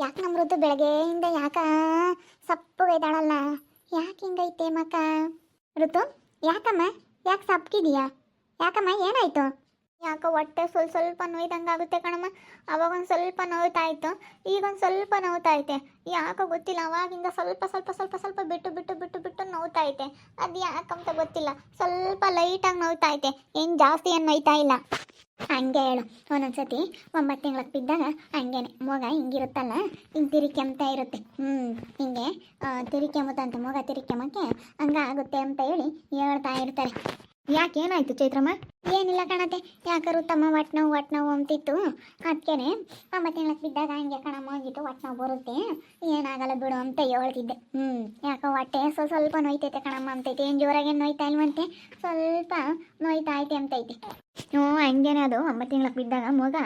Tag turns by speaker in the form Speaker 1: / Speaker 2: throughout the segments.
Speaker 1: ಯಾಕೆ ನಮ್ಮ ಋತು ಬೆಳಗ್ಗೆಯಿಂದ ಯಾಕ ಸಪ್ಪಗೈದಾಳಲ್ಲ ಯಾಕೆ ಹಿಂಗೈತೆ ಮಕ್ಕ? ಋತು, ಯಾಕಮ್ಮ? ಯಾಕೆ ಸಪ್ಪಗಿದೀಯಾ ಯಾಕಮ್ಮ, ಏನಾಯ್ತು? ಯಾಕೋ ಹೊಟ್ಟೆ ಸ್ವಲ್ಪ ಸ್ವಲ್ಪ ನೋಯ್ದಂಗೆ ಆಗುತ್ತೆ ಕಣಮ್ಮ. ಅವಾಗ ಒಂದು ಸ್ವಲ್ಪ ನೋಯ್ತಾಯಿತ್ತು ಈಗ ಒಂದು ಸ್ವಲ್ಪ ನೋವ್ತಾ ಐತೆ ಯಾಕೋ ಗೊತ್ತಿಲ್ಲ ಅವಾಗಿಂದ ಸ್ವಲ್ಪ ಸ್ವಲ್ಪ ಸ್ವಲ್ಪ ಸ್ವಲ್ಪ ಬಿಟ್ಟು ಬಿಟ್ಟು ಬಿಟ್ಟು ಬಿಟ್ಟು ನೋವ್ತಾ ಐತೆ ಅದು ಯಾಕಂತ ಗೊತ್ತಿಲ್ಲ, ಸ್ವಲ್ಪ ಲೈಟಾಗಿ ನೋಯ್ತಾಯ್ತೆ. ಏನು ಜಾಸ್ತಿ ಏನು ನೋಯ್ತಾ ಇಲ್ಲ. ಹಂಗೆ ಹೇಳು. ಒಂದೊಂದ್ಸತಿ ಒಂಬತ್ತು ತಿಂಗ್ಳಕ್ಕೆ ಬಿದ್ದಾಗ ಹಂಗೇನೆ. ಮೊಗ ಹಿಂಗಿರುತ್ತಲ್ಲ, ಹಿಂಗೆ ತಿರಿಕೆಂತ ಇರುತ್ತೆ. ಹ್ಞೂ ಹಿಂಗೆ ತಿರಿಕೆಂಬುತ್ತಂತ ಮೊಗ ತಿರಿಕೆಂಬಕ್ಕೆ ಹಂಗಾಗುತ್ತೆ ಅಂತ ಹೇಳಿ ಹೇಳ್ತಾ ಇರ್ತಾರೆ. ಯಾಕೆ ಏನಾಯ್ತು ಚೈತ್ರಮ್ಮ? ಏನಿಲ್ಲ ಕಣತೆ. ಯಾಕರು ತಮ್ಮ ಒಟ್ಟು ನೋವು ನೋವು ಅಂತಿತ್ತು. ಅದಕ್ಕೇನೆ ಒಂಬತ್ತು ತಿಂಗ್ಳಕ್ಕೆ ಬಿದ್ದಾಗ ಹಂಗೆ ಕಣಮ್ಮ ಹೋಗಿತ್ತು ಒಟ್ಟು ಬರುತ್ತೆ. ಏನಾಗಲ್ಲ ಬಿಡು ಅಂತ ಹೇಳ್ತಿದ್ದೆ. ಹ್ಞೂ ಯಾಕೆ ಹೊಟ್ಟೆ ಸ್ವಲ್ಪ ಸ್ವಲ್ಪ ನೋಯ್ತೈತೆ ಕಣಮ್ಮ ಅಂತೈತೆ. ಏನು ಜೋರಾಗೇನು ನೋಯ್ತಾ ಇಲ್ವಂತೆ? ಸ್ವಲ್ಪ ನೋಯ್ತಾ ಐತೆ ಅಂತೈತೆ. ಹ್ಞೂ ಹಂಗೇನೆ ಅದು ಒಂಬತ್ತು ತಿಂಗ್ಳಕ್ಕೆ ಬಿದ್ದಾಗ ಮಗ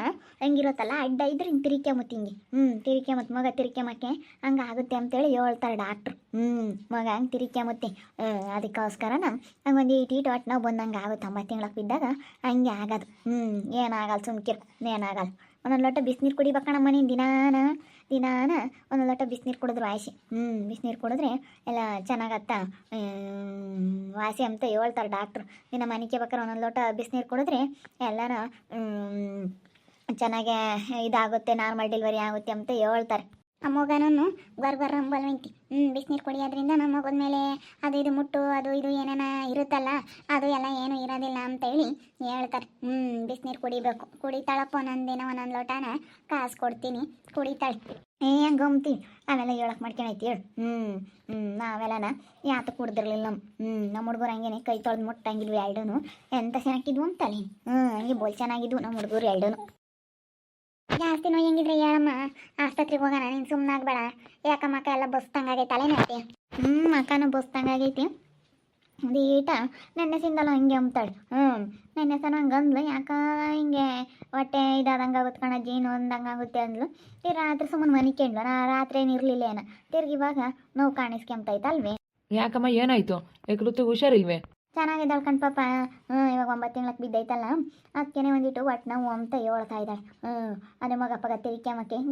Speaker 1: ಹಂಗಿರುತ್ತಲ್ಲ ಅಡ್ಡ ಇದ್ರೆ ಹಿಂಗೆ ತಿರಿಕೆ ಮತ್ತು ಹಿಂಗೆ. ಹ್ಞೂ ತಿರಿಕೆ ಮತ್ತು ಮಗ ತಿರಿಕೆ ಮಕ್ಕೆ ಹಂಗೆ ಆಗುತ್ತೆ ಅಂತೇಳಿ ಹೇಳ್ತಾರೆ ಡಾಕ್ಟ್ರು ಹ್ಞೂ ಮಗ ಹಂಗೆ ತಿರಿಕೆ ಮತ್ತೆ ಅದಕ್ಕೋಸ್ಕರನ ಹಂಗೊಂದು ಈಟ್ ಈಟ್ ಒಟ್ಟು ನಾವು ಬಂದಂಗೆ ಆಗುತ್ತೆ ಒಂಬತ್ತು ತಿಂಗ್ಳಕ್ಕೆ ಬಿದ್ದಾಗ. ಹಂಗೆ ಆಗೋದು. ಹ್ಞೂ ಏನಾಗಲ್ಲ ಸುಮ್ಕಿರು, ಏನಾಗಲ್ಲ. ಒಂದೊಂದು ಲೋಟ ಬಿಸಿನೀರು ಕುಡಿಬೇಕಣ್ಣ ಮನೆಯಿಂದ ದಿನಾನ. ದಿನಾನ ಒಂದೊಂದು ಲೋಟ ಬಿಸಿನೀರು ಕುಡಿದ್ರು ವಾಸಿ. ಹ್ಞೂ ಬಿಸಿನೀರು ಕುಡಿದ್ರೆ ಎಲ್ಲ ಚೆನ್ನಾಗತ್ತ. ವಾಸಿ ಅಂತ ಹೇಳ್ತಾರೆ ಡಾಕ್ಟ್ರು ದಿನ ಮನೆಗೆ ಬೇಕಾದ್ರೆ ಒಂದೊಂದು ಲೋಟ ಬಿಸಿನೀರು ಕುಡಿದ್ರೆ ಎಲ್ಲರ ಚೆನ್ನಾಗೆ ಇದಾಗುತ್ತೆ ನಾರ್ಮಲ್ ಡೆಲಿವರಿ ಆಗುತ್ತೆ ಅಂತ ಹೇಳ್ತಾರೆ. ಆ ಮಗನೂ ಬರ್ ಬರ್ ಅಂಬಲ್ವಂತಿ ಹ್ಞೂ ಬಿಸಿನೀರು ಕುಡಿಯೋದ್ರಿಂದ ನಮ್ಮ ಮಗನ ಮೇಲೆ ಅದು ಇದು ಮುಟ್ಟು, ಅದು ಇದು ಏನೇನ ಇರುತ್ತಲ್ಲ, ಅದು ಎಲ್ಲ ಏನು ಇರೋದಿಲ್ಲ ಅಂತೇಳಿ ಹೇಳ್ತಾರೆ. ಹ್ಞೂ ಬಿಸಿನೀರು ಕುಡಿಬೇಕು. ಕುಡಿತಾಳಪ್ಪ ಒಂದೊಂದು ದಿನ ಒಂದೊಂದು ಲೋಟನ ಕಾಸು ಕೊಡ್ತೀನಿ. ಕುಡಿತಾಳೆ. ಏ, ಗಮ್ತಿ, ಅವೆಲ್ಲ ಹೇಳಕ್ ಮಾಡ್ಕೊಂಡೈತಿ ಹೇಳು. ಹ್ಞೂ ಹ್ಞೂ ನಾವೆಲ್ಲನ ಯಾತ ಕುಡ್ದಿರ್ಲಿಲ್ಲ ನಮ್ಮ ಹ್ಞೂ ನಮ್ಮ ಹುಡುಗರು ಹಂಗೇನೆ ಕೈ ತೊಳೆದು ಮುಟ್ಟಂಗಿದ್ವು ಎರಡೂ ಎಂತ ಚೆನ್ನಾಗಿದ್ವು ಅಂತಲೇ. ಹ್ಞೂ ಹಂಗೆ ಬೋಲ್ ಚೆನ್ನಾಗಿದ್ವು ನಮ್ಮ ಹುಡುಗರು ಎರಡೂ ಜಾಸ್ತಿ ನೋವು ಹೆಂಗಿದ್ರೆ ಹೇಳಮ್ಮ? ಆಸ್ಪತ್ರೆಗೆ ಹೋಗೋಣ, ನೀನು ಸುಮ್ಮನೆ ಆಗ್ಬೇಡ. ಯಾಕಮ್ಮ ಅಕ್ಕ ಎಲ್ಲ ಬಸ್ತಂಗಾಗೈತೆ ತಲೆನೈತಿ ಹ್ಞೂ ಅಕ್ಕನೂ ಬಸ್ತಂಗಾಗೈತಿ ದೀಟ ನೆನ್ನೆ ಸಿಂದಲ್ಲ ಹಂಗೆ ಅಂಬ್ತಾಳೆ. ಹ್ಞೂ ನೆನ್ನೆ ಸಹ ನಂಗೆ ಅಂದ್ಲು. ಯಾಕ ಹಿಂಗೆ ಹೊಟ್ಟೆ ಇದಾದಂಗೆ ಆಗುತ್ತೆ ಕಣ, ಜೀನು ಅಂದಂಗೆ ಆಗುತ್ತೆ ಅಂದ್ಲು. ಈ ರಾತ್ರಿ ಸುಮ್ಮನೆ ಮನೆ ಕೇಳಲ್ಲ ನಾ ರಾತ್ರಿ ಏನು ಇರಲಿಲ್ಲ ಏನ ತಿರ್ಗಿ ಇವಾಗ ನೋವು ಕಾಣಿಸ್ಕೊಂತೈತಲ್ವೇ?
Speaker 2: ಯಾಕಮ್ಮ, ಏನಾಯ್ತು? ಯಾಕೆ ಋತು ಹುಷಾರಿಲ್ವೇ?
Speaker 1: ಚೆನ್ನಾಗಿದ್ದಾಳೆ ಕಣ್ ಪಾಪ. ಹ್ಞೂ ಇವಾಗ ಒಂಬತ್ತು ತಿಂಗ್ಳಕ್ಕೆ ಬಿದ್ದೈತಲ್ಲ. ಅದಕ್ಕೇನೆ ಒಂದಿಟ್ಟು ಒಟ್ನವು ನೋವು ಅಂತ ಹೇಳ್ತಾ ಇದ್ದಾಳೆ. ಹ್ಞೂ ಅದೇ ಮಗ ಪಗ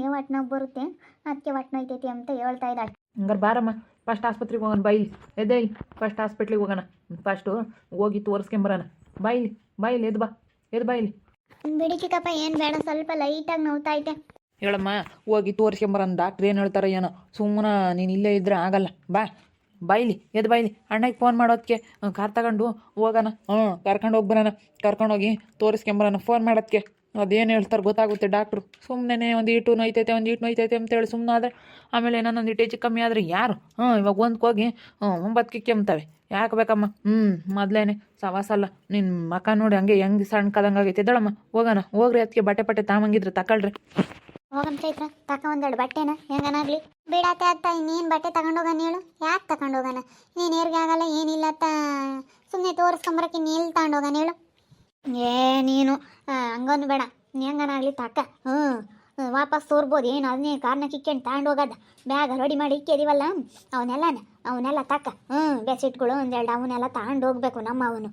Speaker 1: ನೀವು ನೋವು ಬರುತ್ತೆ. ಅದಕ್ಕೆ ಒಟ್ಟು ಐತೈತಿ ಅಂತ ಹೇಳ್ತಾ ಇದ್ದಾಳೆ.
Speaker 2: ಹಂಗಾರೆ ಬಾರಮ್ಮ ಫಸ್ಟ್ ಆಸ್ಪತ್ರೆಗೆ ಹೋಗೋಣ ಬೈಲಿ. ಎದ್ದೆ ಫಸ್ಟ್ ಹಾಸ್ಪಿಟ್ಲಿಗೆ ಹೋಗೋಣ. ಫಸ್ಟು ಹೋಗಿ ತೋರಿಸ್ಕೊಂಬರೋಣ. ಬಾಯಿಲಿ ಬಾಯಿಲಿ ಎದ್ ಬಾ ಎದ್ ಬಾಯಿಲಿ
Speaker 1: ಬಿಡಿ ಚಿಕ್ಕಪ್ಪ ಏನು ಬೇಡ ಸ್ವಲ್ಪ ಲೈಟಾಗಿ ನೋವ್ತಾ ಐತೆ
Speaker 2: ಹೇಳಮ್ಮ ಹೋಗಿ ತೋರಿಸ್ಕೊಂಬರೋಣ. ಡಾಕ್ಟ್ರ್ ಏನು ಹೇಳ್ತಾರೆ ಏನೋ. ಸುಮ್ಮನೆ ನೀನು ಇಲ್ಲೇ ಇದ್ರೆ ಆಗಲ್ಲ. ಬಾ. ಬಾಯಿಲಿ ಎದ್ದು ಬೈಲಿ, ಅಣ್ಣಗೆ ಫೋನ್ ಮಾಡೋದಕ್ಕೆ ಕಾರ್ ತಗೊಂಡು ಹೋಗೋಣ. ಹ್ಞೂ ಕರ್ಕೊಂಡು ಹೋಗಿ ಬರೋಣ. ಕರ್ಕೊಂಡೋಗಿ ತೋರಿಸ್ಕೊಂಬರೋಣ ಫೋನ್ ಮಾಡೋದಕ್ಕೆ ಅದೇನು ಹೇಳ್ತಾರೆ ಗೊತ್ತಾಗುತ್ತೆ ಡಾಕ್ಟ್ರು ಸುಮ್ಮನೆ ಒಂದು ಈಟು ನೋಯ್ತೈತೆ, ಒಂದು ಈಟು ನೋಯ್ತೈತೆ ಅಂತೇಳಿ ಸುಮ್ಮನೆ ಆದರೆ, ಆಮೇಲೆ ಒಂದು ಹೆಚ್ಚು ಕಮ್ಮಿ ಆದರೆ ಯಾರು? ಹ್ಞೂ ಇವಾಗ ಒಂದಕ್ಕೆ ಹೋಗಿ ಹ್ಞೂ ಒಂಬತ್ತಕ್ಕೆ ಕೆಮ್ತವೆ. ಯಾಕೆ ಬೇಕಮ್ಮ? ಹ್ಞೂ ಮೊದಲೇನೆ ಸವಾಸಲ್ಲ ನಿನ್ನ ಮಕ ನೋಡಿ ಹಂಗೆ ಹೆಂಗೆ ಸಣ್ಣ ಕದಂಗೆ ಆಗೈತೆ. ಇದ್ದಾಳಮ್ಮ ಹೋಗೋಣ. ಹೋಗ್ರಿ ಅದಕ್ಕೆ ಬಟ್ಟೆ ಪಟ್ಟೆ ತಾಮಂಗಿದ್ರೆ ತಗೊಳ್ರಿ
Speaker 1: ಹೋಗಮ್ ಚೈತ್ರ ತಕ ಒಂದೆರಡು ಬಟ್ಟೆನ ಹೆಂಗನಾಗ್ಲಿ ಬಿಡತ್ತೆ ಅತ್ತ, ಇನ್ನೇನು ಬಟ್ಟೆ ತಗೊಂಡೋಗಣ ಹೇಳು? ಯಾಕೆ ತಗೊಂಡೋಗನ ನೀನು ಏರ್ಗೆ ಆಗಲ್ಲ, ಏನಿಲ್ಲ ಅತ್ತ. ಸುಮ್ಮನೆ ತೋರಿಸ್ಕೊಂಬರಕ್ಕೆ ನೀಲ್ ತಗೊಂಡೋಗಣ ಹೇಳು. ಏ, ನೀನು. ಹಂಗೊಂದು ಬೇಡ. ನೀ ಹೆಂಗನಾಗ್ಲಿ ತಕ್ಕ ಹ್ಞೂ ವಾಪಸ್ ತೋರ್ಬೋದು. ಏನು ಅದನ್ನೇ ಕಾರ್ನ ಕಿಕ್ಕೊಂಡು ತಗೊಂಡು ಹೋಗೋದ. ಬ್ಯಾಗ್ ರೆಡಿ ಮಾಡಿ ಇಕ್ಕಿದೀವಲ್ಲ? ಅವನ್ನೆಲ್ಲ ಅವನ್ನೆಲ್ಲ ತಕ್ಕ ಹ್ಞೂ ಬೆಡ್ಶೀಟ್ಗಳು ಒಂದೆರಡು ಅವನ್ನೆಲ್ಲ ತಗೊಂಡು ಹೋಗ್ಬೇಕು ನಮ್ಮ ಅವನು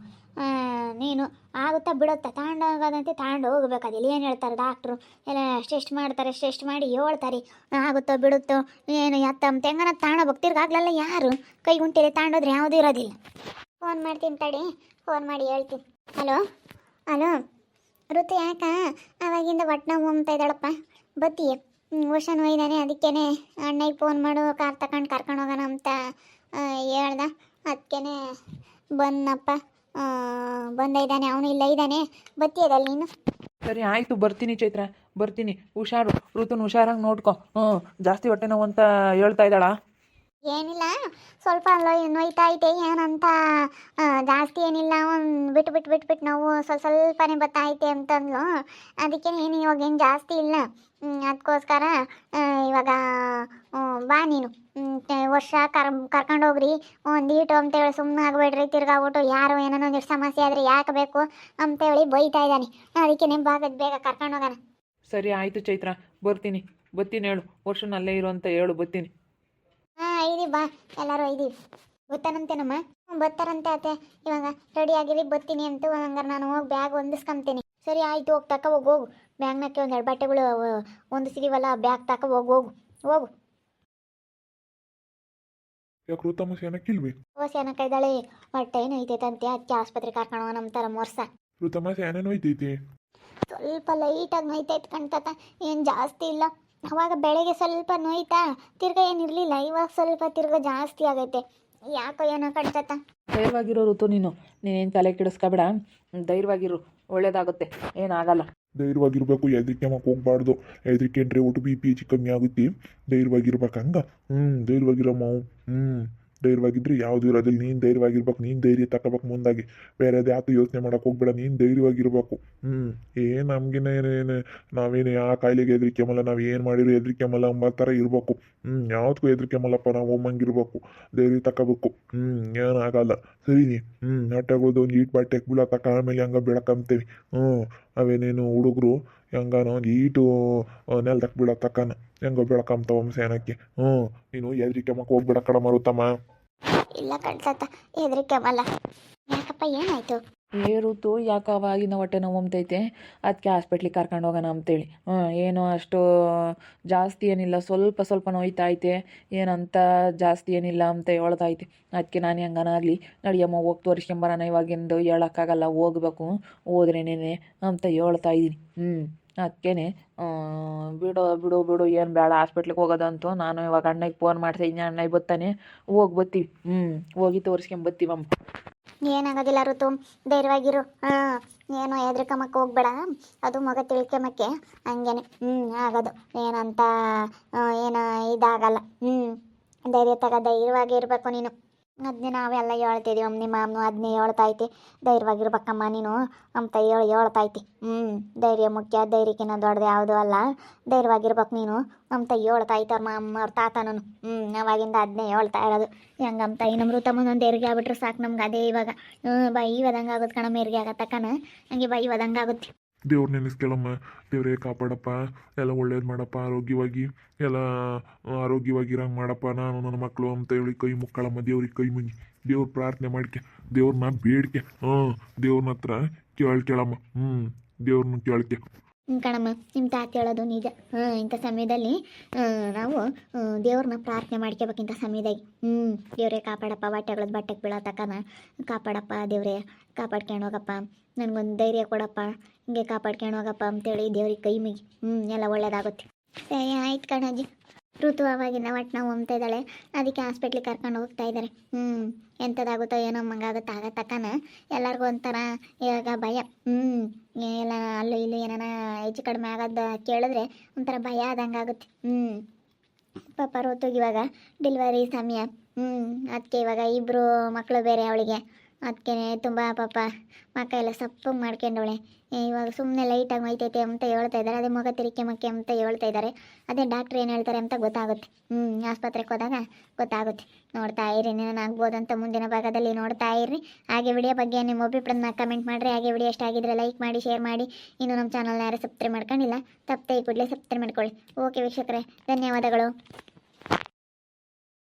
Speaker 1: ನೀನು ಆಗುತ್ತಾ ಬಿಡುತ್ತಾ ತಗೊಂಡು ಹೋಗೋದಂತೆ ತಗೊಂಡು ಹೋಗ್ಬೇಕು ಅದಿಲ್ಲ ಏನು ಹೇಳ್ತಾರೆ ಡಾಕ್ಟ್ರು ಎಲ್ಲ ಟೆಸ್ಟ್ ಮಾಡ್ತಾರೆ ಟೆಸ್ಟ್ ಮಾಡಿ ಹೇಳ್ತಾರೆ. ಆಗುತ್ತೋ ಬಿಡುತ್ತೋ ಏನು ಎತ್ತ ತೆಂಗನ ತಾಣ ತಿರ್ಗಾಗ್ಲಲ್ಲ ಯಾರು? ಕೈ ಗುಂಟೆಲೆ ತಗೊಂಡೋದ್ರೆ ಯಾವುದೂ ಇರೋದಿಲ್ಲ. ಫೋನ್ ಮಾಡ್ತೀನಿ ತಡಿ ಫೋನ್ ಮಾಡಿ ಹೇಳ್ತೀನಿ. ಹಲೋ ಹಲೋ ಋತು ಯಾಕ? ಅವಾಗಿಂದ ಬಟ್ನ ಹೋಗ್ತಾ ಇದ್ದಾಳಪ್ಪ. ಬತ್ತೀಯ. ಓಷನ್ ಒಯ್ದಾನೆ ಅದಕ್ಕೇ ಅಣ್ಣಗೆ ಫೋನ್ ಮಾಡು ಕಾರ್ ತಗೊಂಡು ಕರ್ಕೊಂಡು ಹೋಗೋಣ ಅಂತ ಹೇಳ್ದ. ಅದಕ್ಕೇ ಆ, ಬಂದ ಇದ್ದಾನೆ, ಅವನು ಇಲ್ಲ ಇದ್ದಾನೆ. ಬತ್ತಿಯದಲ್ಲಿ ನೀನು?
Speaker 2: ಸರಿ, ಆಯಿತು, ಬರ್ತೀನಿ ಚೈತ್ರ, ಬರ್ತೀನಿ. ಹುಷಾರು, ಋತುನ ಹುಷಾರಾಗಿ ನೋಡ್ಕೊ. ಹ್ಞೂ ಜಾಸ್ತಿ ಹೊಟ್ಟೆ ನೋವು ಅಂತ ಹೇಳ್ತಾ ಇದ್ದಾಳಾ?
Speaker 1: ಏನಿಲ್ಲ, ಸ್ವಲ್ಪ ನೋಯ್ತಾ ಐತೆ ಏನಂತ ಜಾಸ್ತಿ ಏನಿಲ್ಲ, ಒಂದು ಬಿಟ್ಟು ಬಿಟ್ಟು ಬಿಟ್ಟು ಬಿಟ್ಟು ನೋವು ಸ್ವಲ್ಪ ಸ್ವಲ್ಪನೇ ಬರ್ತಾ ಐತೆ ಅಂತಂದ್ಲು. ಅದಕ್ಕೆ ಏನು ಇವಾಗ ಏನು ಜಾಸ್ತಿ ಇಲ್ಲ. ಅದಕ್ಕೋಸ್ಕರ ಇವಾಗ ಬಾ ನೀನು. ವರ್ಷ ಕರ್ ಕರ್ಕೊಂಡೋಗ್ರಿ ಒಂದು ಈಟು ಅಂತೇಳಿ ಸುಮ್ಮನೆ ಆಗಬೇಡ್ರಿ ತಿರ್ಗಾಬಿಟ್ಟು ಯಾರು ಏನೋ ಒಂದಿಷ್ಟು ಸಮಸ್ಯೆ ಆದರೆ ಯಾಕೆ ಬೇಕು ಅಂತೇಳಿ ಬೈತಾ ಇದ್ದಾನೆ. ಅದಕ್ಕೆ ನಿಮ್ಮ ಭಾಗದ ಬೇಗ ಕರ್ಕೊಂಡು ಕರ್ಕೊಂಡೋಗೋಣ
Speaker 2: ಸರಿ ಆಯಿತು ಚೈತ್ರ, ಬರ್ತೀನಿ. ಬರ್ತೀನಿ ಹೇಳು, ವರ್ಷನಲ್ಲೇ ಇರು ಅಂತ ಹೇಳು ಬರ್ತೀನಿ
Speaker 1: ಐದಿ ಬಾ ಎಲ್ಲರೂ ಇದೀವಿ ಗೊತ್ತಾನಂತೇನಮ್ಮ? ಬರ್ತಾರಂತೆ ಅತ್ತೆ. ಇವಾಗ ರೆಡಿ ಆಗಿರಿ ಬರ್ತೀನಿ ಅಂತ ಹಂಗಾರೆ ನಾನು ಹೋಗಿ ಬ್ಯಾಗ್ ಹೊಂದಿಸ್ಕೊಂತೀನಿ. ಸರಿ ಆಯಿತು ಹೋಗಿ ತಕ ಹೋಗಿ ಹೋಗು. ಬ್ಯಾಗ್ನಕ್ಕೆ ಒಂದೆರಡು ಬಟ್ಟೆಗಳು ಹೊಂದಿಸಿದೀವಲ್ಲ ಬ್ಯಾಗ್ ತಕ ಹೋಗಿ ಹೋಗು ಹೋಗು.
Speaker 3: ಯಾಕೆ ಋತಮ್ಮ ಇಲ್ವಿ?
Speaker 1: ಓ ಸೇನಕ್ಕೆ ಇದ್ದಾಳೆ. ಹೊಟ್ಟೆ ಏನೈತೈತಂತೆ ಅದಕ್ಕೆ ಆಸ್ಪತ್ರೆ ಕರ್ಕೊಂಡು ನಮ್ಮ ಥರ ಮೋರ್ಸ
Speaker 3: ಋತಮ್ಮ ಏನೇನು ಐತೈತಿ?
Speaker 1: ಸ್ವಲ್ಪ ಲೈಟಾಗಿ ನೋಯ್ತೈತೆ ಕಣ್ತತ. ಏನು ಜಾಸ್ತಿ ಇಲ್ಲ. ಅವಾಗ ಬೆಳಗ್ಗೆ ಸ್ವಲ್ಪ ನೋಯ್ತಾ ತಿರ್ಗ ಏನಿರಲಿಲ್ಲ ಇವಾಗ ಸ್ವಲ್ಪ ತಿರ್ಗ ಜಾಸ್ತಿ ಆಗೈತೆ. ಯಾಕೋ ಏನೋ ಕಣ್ತತ
Speaker 2: ಧೈರ್ಯವಾಗಿರೋ ಋತು ನೀನು. ನೀನೇನು ತಲೆ ಕೆಡಿಸ್ಕೊಬೇಡ. ಧೈರ್ಯವಾಗಿರು. ಒಳ್ಳೇದಾಗುತ್ತೆ. ಏನಾಗಲ್ಲ.
Speaker 3: ಧೈರ್ಯವಾಗಿರ್ಬೇಕು. ಎದಕ್ಕೆ ಮಕ್ಕ ಹೋಗ್ಬಾರ್ದು. ಎದಕ್ಕೆ ಏನ್ರಿ ಒಟ್ಟು ಬಿ ಪಿ ಹೆಚ್ಚು ಕಮ್ಮಿ ಆಗುತ್ತೆ. ಧೈರ್ಯವಾಗಿರ್ಬೇಕು ಹಂಗ ಹ್ಞೂ ಧೈರ್ಯವಾಗಿರಮ್ಮ ಹ್ಞೂ ಧೈರ್ಯವಾಗಿದ್ರೆ ಯಾವುದು ಇರೋದಿಲ್ಲ ನೀನು ಧೈರ್ಯವಾಗಿರ್ಬೇಕು, ನೀನು ಧೈರ್ಯ ತಗೋಬೇಕು ಮುಂದಾಗಿ. ಬೇರೆ ಯಾತು ಯೋಚನೆ ಮಾಡೋಕೆ ಹೋಗ್ಬೇಡ, ನೀನು ಧೈರ್ಯವಾಗಿರ್ಬೇಕು. ಹ್ಞೂ ಏನು ನಮಗಿನ ಏನೇನು ನಾವೇನು ಯಾವ ಕಾಯಿಲೆಗೆ ಹೆದರಿಕೆಮಲ್ಲ ನಾವು ಏನು ಮಾಡಿರೋ ಹೆದರಿಕೆಮಲ್ಲ ಅಂಬ ಥರ ಇರಬೇಕು. ಹ್ಞೂ ಯಾವುದಕ್ಕೂ ಹೆದರಿಕೆಮಲ್ಲಪ್ಪ ನಾವು ಒಮ್ಮಂಗಿರ್ಬೇಕು, ಧೈರ್ಯ ತಗೋಬೇಕು. ಹ್ಞೂ ಏನಾಗಲ್ಲ ಸರಿನಿ ಹ್ಞೂ ನಾಟಕಗಳದ್ದು ಒಂದು ಈಟ್ ಬಾಟೆಕ್ ತಕ, ಆಮೇಲೆ ಹಂಗೆ ಬೆಳಕಂತೀವಿ. ಹ್ಞೂ ಅವೇನೇನು ಹುಡುಗರು ಹೆಂಗಾನ ಒಂದು ಈಟು ನೆಲ್ದಕ್ಕೆ ಬೀಳತ್ತಕ್ಕನ ಹೆಂಗೋ ಬೆಳಕಂತಾವ ಸೇನಕ್ಕೆ. ಹ್ಞೂ, ನೀನು ಹೆದರಿಕೆ ಮಕ್ಕ ಹೋಗ್ಬೇಡ ಕಡ ಮರುತ್ತಮ್ಮ
Speaker 1: ಇಲ್ಲ ಕಣ್ಸತ್ತ ಬಲ್ಲ ಯಾಕಪ್ಪ, ಏನಾಯ್ತು?
Speaker 2: ಏ ಋತು ಯಾಕೆ ಅವಾಗಿನ ಹೊಟ್ಟೆ ನೋವು ಅದಕ್ಕೆ ಹಾಸ್ಪಿಟ್ಲಿಗೆ ಕರ್ಕೊಂಡು ಹೋಗೋಣ ಅಂತೇಳಿ. ಹ್ಞೂ ಏನು ಅಷ್ಟು ಜಾಸ್ತಿ ಏನಿಲ್ಲ, ಸ್ವಲ್ಪ ಸ್ವಲ್ಪ ನೋಯ್ತಾ ಐತೆ ಏನಂತ ಜಾಸ್ತಿ ಏನಿಲ್ಲ ಅಂತ ಹೇಳ್ತೈತೆ ಅದಕ್ಕೆ ನಾನು ಹೆಂಗನ ಆಗಲಿ ನಡಿಯಮ್ಮ ಹೋಗಿ ತೋರಿಸ್ಕೊಂಬರೋಣ, ಇವಾಗಿಂದು ಹೇಳೋಕ್ಕಾಗಲ್ಲ, ಹೋಗ್ಬೇಕು. ಹೋದ್ರೇನೇನೆ ಅಂತ ಹೇಳ್ತಾ ಇದ್ದೀನಿ ಹ್ಞೂ ಅದಕ್ಕೇನೆ ಬಿಡು ಬಿಡು ಬಿಡು, ಏನು ಬೇಡ ಹಾಸ್ಪಿಟ್ಲಿಗೆ ಹೋಗೋದಂತು ನಾನು ಇವಾಗ ಅಣ್ಣಗೆ ಫೋನ್ ಮಾಡ್ತಿದ್ದೀನಿ ಅಣ್ಣ ಬರ್ತಾನೆ. ಹೋಗಿ ಬರ್ತೀವಿ. ಹ್ಞೂ ಹೋಗಿ ತೋರಿಸ್ಕೊಂಬರ್ತೀವಮ್ಮ.
Speaker 1: ಏನಾಗೋದಿಲ್ಲ ಋತು, ಧೈರ್ಯವಾಗಿರು. ಹಾಂ, ಏನು ಹೆದ್ರಿಕಮಕ್ಕೆ ಹೋಗ್ಬೇಡ. ಅದು ಮಗ ತಿಳ್ಕೊಂಬಕ್ಕೆ ಹಂಗೇನೆ. ಹ್ಞೂ ಆಗೋದು. ಏನಂತ ಏನು ಇದಾಗಲ್ಲ. ಹ್ಞೂ ಧೈರ್ಯ ತಗ, ಧೈರ್ಯವಾಗಿ ಇರಬೇಕು ನೀನು. ಅದನ್ನೇ ನಾವೆಲ್ಲ ಹೇಳ್ತಿದ್ದೀವಿ ನಿಮ್ಮ ಅಮ್ಮ ಅದನ್ನೇ ಹೇಳ್ತಾ ಐತಿ ಧೈರ್ಯವಾಗಿರ್ಬೇಕಮ್ಮ ನೀನು. ಅಂತ ಹೇಳಿ ಹೇಳ್ತಾ ಐತಿ ಹ್ಞೂ ಧೈರ್ಯ ಮುಖ್ಯ. ಧೈರ್ಯಕ್ಕಿಂತ ದೊಡ್ಡದು ಯಾವುದೂ ಅಲ್ಲ. ಧೈರ್ಯವಾಗಿರ್ಬೇಕು ನೀನು. ಅಂತ ಹೇಳ್ತಾ ಐತೆ ಅವ್ರ ಅಮ್ಮ ಅವ್ರ ತಾತನೂ. ಹ್ಞೂ ಅವಾಗಿಂದ ಅದನ್ನೇ ಹೇಳ್ತಾ ಇರೋದು. ಹೆಂಗಂತ ತಾಯಿ ನಮ್ಮ ಒಂದು ಹೆರಿಗೆ ಆಗ್ಬಿಟ್ರೆ ಸಾಕು ನಮ್ಗೆ. ಅದೇ ಇವಾಗ. ಹ್ಞೂ ಬೈ ಆಗುತ್ತೆ ಕಣಮ್ಮ, ಹೆರಿಗೆ ಕಣ. ಹಂಗೆ ಬೈ ಆಗುತ್ತೆ.
Speaker 3: ದೇವ್ರ ನೆನೆಸ್ಕೊಳ್ಳಮ್ಮ ದೇವ್ರೇ ಕಾಪಾಡಪ್ಪ, ಎಲ್ಲ ಒಳ್ಳೇದು ಮಾಡಪ್ಪ, ಆರೋಗ್ಯವಾಗಿ, ಎಲ್ಲ ಆರೋಗ್ಯವಾಗಿರಂಗೆ ಮಾಡಪ್ಪ, ನಾನು ನನ್ನ ಮಕ್ಕಳು ಅಂತ ಹೇಳಿ ಕೈ ಮುಕ್ಕಳಮ್ಮ, ದೇವ್ರಿಗೆ ಕೈ ಮುಗಿ, ದೇವ್ರ ಪ್ರಾರ್ಥನೆ ಮಾಡ್ಕೆ ದೇವ್ರನ್ನ ಬೇಡ್ಕೆ, ಹ್ಞೂ ದೇವ್ರನ್ನ ಹತ್ರ ಕೇಳ್ಕೇಳಮ್ಮ ಹ್ಞೂ ದೇವ್ರನ್ನ ಕೇಳ್ಕೆ.
Speaker 1: ಹ್ಞೂ ಕಣಮ್ಮ ನಿಮ್ಮ ತಾತ ಹೇಳೋದು ನಿಜ. ಹಾಂ ಇಂಥ ಸಮಯದಲ್ಲಿ ನಾವು ದೇವ್ರನ್ನ ಪ್ರಾರ್ಥನೆ ಮಾಡ್ಕೋಬೇಕು ಇಂಥ ಸಮಯದಾಗಿ. ಹ್ಞೂ, ದೇವ್ರೇ ಕಾಪಾಡಪ್ಪ ಬಟ್ಟೆಗಳದ್ದು ಬಟ್ಟೆಗೆ ಬೀಳತಕ್ಕನ ಕಾಪಾಡಪ್ಪ, ದೇವ್ರೇ. ಕಾಪಾಡ್ಕೊಂಡು ಹೋಗಪ್ಪ ನನಗೊಂದು ಧೈರ್ಯ ಕೊಡಪ್ಪ. ಹಿಂಗೆ ಕಾಪಾಡ್ಕೊಂಡು ಹೋಗಪ್ಪ ಅಂತೇಳಿ ದೇವ್ರಿಗೆ ಕೈ ಮುಗಿ. ಹ್ಞೂ ಎಲ್ಲ ಒಳ್ಳೇದಾಗುತ್ತೆ. ಸರಿ ಆಯ್ತು ಕಣಜ್ಜಿ ಋತು ಅವಾಗಿಂದ ಒಟ್ಟು ನಾವು ಹೊಮ್ತಾ ಅದಕ್ಕೆ ಹಾಸ್ಪಿಟ್ಲಿಗೆ ಕರ್ಕೊಂಡು ಹೋಗ್ತಾ ಇದ್ದಾರೆ ಹ್ಞೂ ಎಂಥದ್ದಾಗುತ್ತೋ ಏನೋ ಮಂಗಾಗುತ್ತೆ ತಕನ ಎಲ್ಲರಿಗೂ ಒಂಥರ ಇವಾಗ ಭಯ. ಹ್ಞೂ ಎಲ್ಲ ಅಲ್ಲೂ ಇಲ್ಲೂ ಏನಾರ ಹೆಚ್ಚು ಕಡಿಮೆ ಆಗೋದು ಕೇಳಿದ್ರೆ ಒಂಥರ ಭಯ ಆದಂಗೆ ಆಗುತ್ತೆ ಹ್ಞೂ ಪಾಪ ಋತುಗೆ ಇವಾಗ ಡೆಲಿವರಿ ಸಮಯ. ಹ್ಞೂ ಅದಕ್ಕೆ ಇವಾಗ ಇಬ್ಬರು ಮಕ್ಕಳು ಬೇರೆ ಅವಳಿಗೆ. ಅದಕ್ಕೆ ತುಂಬ ಪಾಪ ಮಕ್ಕ ಎಲ್ಲ ಸಪ್ಪು ಮಾಡ್ಕೊಂಡವಳೆ. ಇವಾಗ ಸುಮ್ಮನೆ ಲೈಟಾಗಿ ಮೈತೈತೆ ಅಂತ ಹೇಳ್ತಾ ಇದ್ದಾರೆ. ಅದೇ ಮುಖ ತಿರಿಕೆ ಮಕ್ಕೆ ಅಂತ ಹೇಳ್ತಾ ಇದ್ದಾರೆ. ಅದೇ ಡಾಕ್ಟ್ರ್ ಏನು ಹೇಳ್ತಾರೆ ಅಂತ ಗೊತ್ತಾಗುತ್ತೆ. ಹ್ಞೂ ಆಸ್ಪತ್ರೆಗೆ ಹೋದಾಗ ಗೊತ್ತಾಗುತ್ತೆ. ನೋಡ್ತಾ ಇರಿ ನಾನು ಆಗ್ಬೋದು ಅಂತ ಮುಂದಿನ ಭಾಗದಲ್ಲಿ ನೋಡ್ತಾ ಇರಿ. ಹಾಗೆ ವಿಡಿಯೋ ಬಗ್ಗೆ ನಿಮ್ಮ ಅಭಿಪ್ರಾಯನ ಕಮೆಂಟ್ ಮಾಡಿರಿ. ಹಾಗೆ ವಿಡಿಯೋ ಇಷ್ಟ ಆಗಿದ್ರೆ ಲೈಕ್ ಮಾಡಿ ಶೇರ್ ಮಾಡಿ. ಇನ್ನು ನಮ್ಮ ಚಾನಲ್ನ ಯಾರು ಸಬ್ಸ್ಕ್ರೈಬ್ ಮಾಡ್ಕೊಂಡಿಲ್ಲ, ತಪ್ಪದೆ ಈ ಕೂಡಲೇ ಸಬ್ಸ್ಕ್ರೈಬ್ ಮಾಡ್ಕೊಳ್ಳಿ. ಓಕೆ ವೀಕ್ಷಕರೇ, ಧನ್ಯವಾದಗಳು.